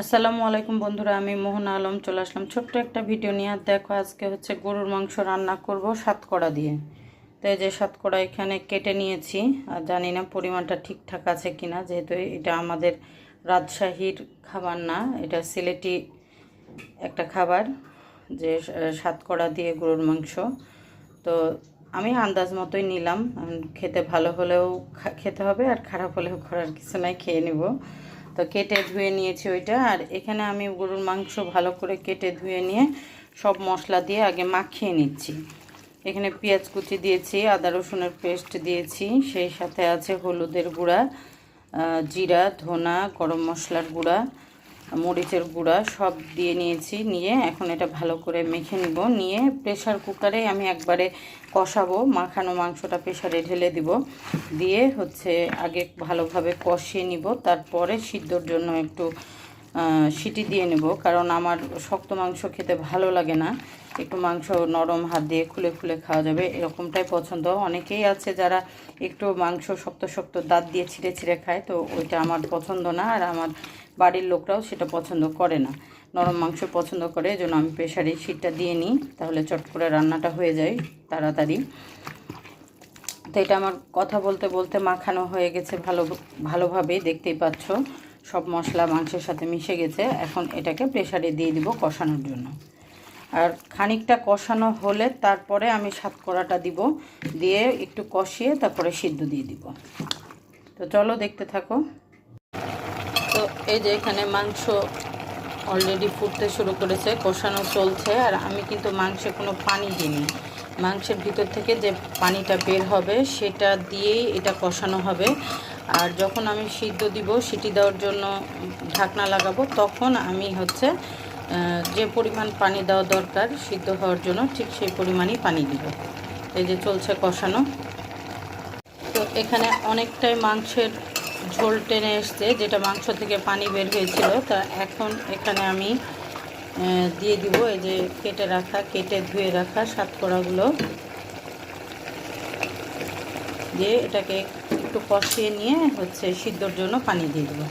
আসসালামু আলাইকুম বন্ধুরা, আমি মোহন আলম চলে আসলাম ছোট্ট একটা ভিডিও নিয়ে। আর দেখো, আজকে হচ্ছে গরুর মাংস রান্না করব সাতকড়া দিয়ে। তো এই যে সাতকড়া এখানে কেটে নিয়েছি, আর জানি না পরিমাণটা ঠিকঠাক আছে কিনা, যেহেতু এটা আমাদের রাজশাহীর খাবার না, এটা সিলেটি একটা খাবার যে সাতকড়া দিয়ে গরুর মাংস। তো আমি আন্দাজ মতোই নিলাম খেতে ভালো হলেও খেতে হবে আর খারাপ হলেও করার কিছু নাই, খেয়ে নেব। তো কেটে ধুয়ে নিয়েছি ওইটা। আর এখানে আমি গরুর মাংস ভালো করে কেটে ধুয়ে নিয়ে সব মশলা দিয়ে আগে মাখিয়ে নিচ্ছি। এখানে পেঁয়াজ কুচি দিয়েছি, আদা রসুনের পেস্ট দিয়েছি, সেই সাথে আছে হলুদের গুঁড়া জিরা, ধনা, গরম মশলার গুঁড়া মরিচের গুঁড়া সব দিয়ে নিয়েছি, নিয়ে এখন এটা ভালো করে মেখে নিব। নিয়ে প্রেশার কুকারে আমি একবারে কষাবো, মাখানো মাংসটা প্রেশারে ঢেলে দিব। দিয়ে হচ্ছে আগে ভালোভাবে কষিয়ে নিব, তারপরে সিদ্ধর জন্য একটু সিটি দিয়ে নেব, কারণ আমার শক্ত মাংস খেতে ভালো লাগে না। একটু মাংস নরম হাত দিয়ে খুলে খুলে খাওয়া যাবে, এরকমটাই পছন্দ। অনেকেই আছে যারা একটু মাংস শক্ত শক্ত দাঁত দিয়ে ছিঁড়ে ছিঁড়ে খায়, তো ওইটা আমার পছন্দ না, আর আমার বাড়ির লোকরাও সেটা পছন্দ করে না। নরম মাংস পছন্দ করে এই জন্য আমি প্রেশারে শীতটা দিয়ে নিই, তাহলে চট করে রান্নাটা হয়ে যায় তাড়াতাড়ি। তো এটা আমার কথা বলতে বলতে মাখানো হয়ে গেছে ভালো ভালোভাবেই দেখতেই পাচ্ছ। সব মশলা মাংসের সাথে মিশে গেছে। এখন এটাকে প্রেশারে দিয়ে দিব কষানোর জন্য। আর খানিকটা কষানো হলে তারপরে আমি সাতকড়াটা দিব। দিয়ে একটু কষিয়ে তারপরে সিদ্ধ দিয়ে দিব। তো চলো দেখতে থাকো। তো এই যে এখানে মাংস অলরেডি ফুটতে শুরু করেছে, কষানো চলছে। আর আমি কিন্তু মাংসে কোনো পানি দিইনি। মাংসের ভিতর থেকে যে পানিটা বের হবে, সেটা দিয়েই এটা কষানো হবে। আর যখন আমি সিদ্ধ দিব, সিটি দেওয়ার জন্য ঢাকনা লাগাবো, তখন আমি হচ্ছে যে পরিমাণ পানি দেওয়া দরকার সিদ্ধ হওয়ার জন্য, ঠিক সেই পরিমাণই পানি দিব। এই যে চলছে কষানো। তো এখানে অনেকটাই মাংসের ঝোল টেনে এসছে, যেটা মাংস থেকে পানি বের হয়েছিল। তা এখন এখানে আমি দিয়ে দিব, এই যে কেটে রাখা, কেটে ধুয়ে রাখা সাতকড়াগুলো। দিয়ে এটাকে একটু কষিয়ে নিয়ে হচ্ছে সিদ্ধর জন্য পানি দিয়ে দেবো।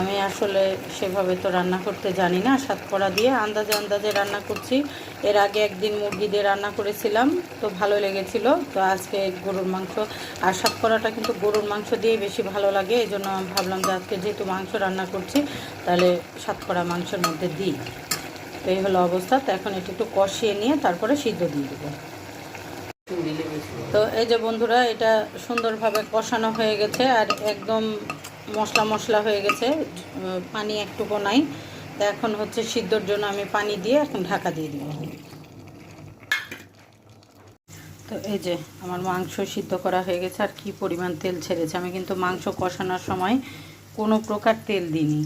আমি আসলে সেভাবে তো রান্না করতে জানি না সাতকড়া দিয়ে আন্দাজে আন্দাজে রান্না করছি। এর আগে একদিন মুরগি দিয়ে রান্না করেছিলাম, তো ভালো লেগেছিল। তো আজকে গরুর মাংস, আর সাতকড়াটা কিন্তু গরুর মাংস দিয়ে বেশি ভালো লাগে এই জন্য ভাবলাম যে আজকে যেহেতু মাংস রান্না করছি, তাহলে সাতকড়া মাংসের মধ্যে দিই। তো এই হলো অবস্থা। তো এখন এটা একটু কষিয়ে নিয়ে তারপরে সিদ্ধ দিয়ে দেবো। তো এই যে বন্ধুরা, এটা সুন্দরভাবে কষানো হয়ে গেছে আর একদম মশলা মশলা হয়ে গেছে। পানি একটুকু নাই। তো এখন হচ্ছে সিদ্ধর জন্য আমি পানি দিয়ে এখন ঢাকা দিয়ে দিব। তো এই যে আমার মাংস সিদ্ধ করা হয়ে গেছে। আর কি পরিমাণ তেল ছেড়েছে। আমি কিন্তু মাংস কষানোর সময় কোনো প্রকার তেল দিইনি।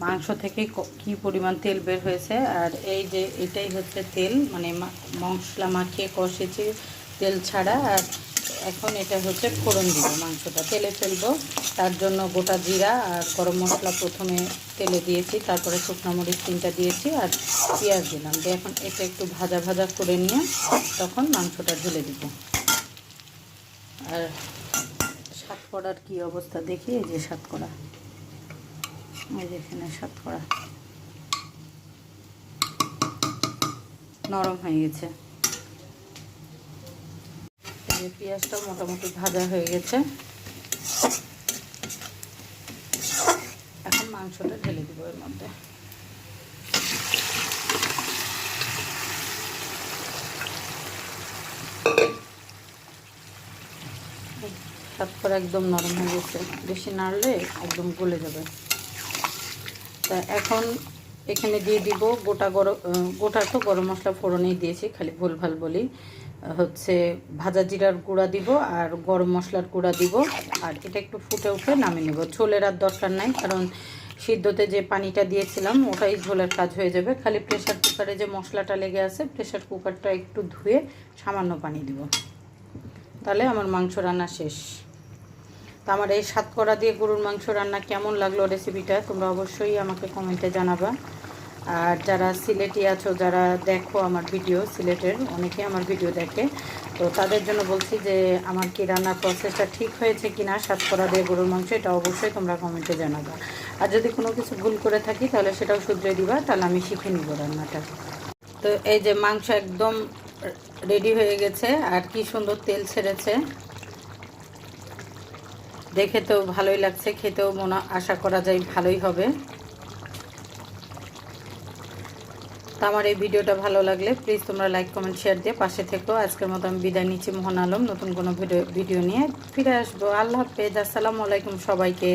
মাংস থেকে ক- পরিমাণ তেল বের হয়েছে? আর এই যে এটাই হচ্ছে তেল মানে মশলা মাখিয়ে কষেছি তেল ছাড়া। আর এখন এটা হচ্ছে ফোড়ন দিব মাংসটা। তেলে ফেলব, তার জন্য গোটা জিরা আর গরম মশলা প্রথমে তেলে দিয়েছি, তারপরে শুকনো মরিচ তিনটা দিয়েছি আর পেঁয়াজ দিলাম। দিয়ে এখন এটা একটু ভাজা ভাজা করে নিয়ে তখন মাংসটা ঢেলে দিব। আর সাতকড়ার কি অবস্থা দেখি, এই যে সাতকড়া এই এখানে সাতকড়া নরম হয়ে গেছে। এই যে পেঁয়াজটা মোটামুটি ভাজা হয়ে গেছে। এখন মাংসটা ঢেলে দিব এর মধ্যে। তারপর একদম নরম হয়ে গেছে। বেশি নাড়লে একদম গলে যাবে। তা এখন এখানে দিয়ে দিব গোটা গরম গোটা তো গরম মশলা ফোড়নেই দিয়েছি, খালি ভুল ভালো বলি হচ্ছে ভাজা জিরার গুঁড়া দিব আর গরম মশলার গুঁড়া দিব, আর এটা একটু ফুটে উঠে নামিয়ে নেব। ঝোলের আর দরকার নাই, কারণ সিদ্ধতে যে পানিটা দিয়েছিলাম, ওটাই ঝোলের কাজ হয়ে যাবে। খালি প্রেশার কুকারে যে মশলাটা লেগে আছে প্রেশার কুকারটা একটু ধুয়ে সামান্য পানি দিব। তাহলে আমার মাংস রান্না শেষ। তো আমার এই সাতকড়া দিয়ে গরুর মাংস রান্না কেমন লাগল রেসিপিটা তোমরা অবশ্যই আমাকে কমেন্টে জানাবা। আর যারা সিলেটি আছো, যারা দেখো আমার ভিডিও সিলেটের অনেকে আমার ভিডিও দেখে, তো তাদের জন্য বলছি যে, আমার কি রান্নার প্রসেসটা ঠিক হয়েছে কি না সাতকরা দিয়ে গরুর মাংস, এটা অবশ্যই তোমরা কমেন্টে জানাবা। আর যদি কোনো কিছু ভুল করে থাকি, তাহলে সেটাও শুধরে দিবা, তাহলে আমি শিখে নিব রান্নাটা। তো এই যে মাংস একদম রেডি হয়ে গেছে, আর কি সুন্দর তেল ছেড়েছে। দেখে তো ভালোই লাগছে, খেতেও মনে, আশা করা যায় ভালোই হবে। তো আমার এই ভিডিওটা ভালো লাগলে প্লিজ তোমরা লাইক কমেন্ট শেয়ার দিয়ে পাশে থেকো। আজকের মতো আমি বিদায় নিচ্ছি মোহন আলম, নতুন কোনো ভিডিও ভিডিও নিয়ে ফিরে আসব। আল্লাহ হাফেজ, আসসালামু আলাইকুম সবাইকে।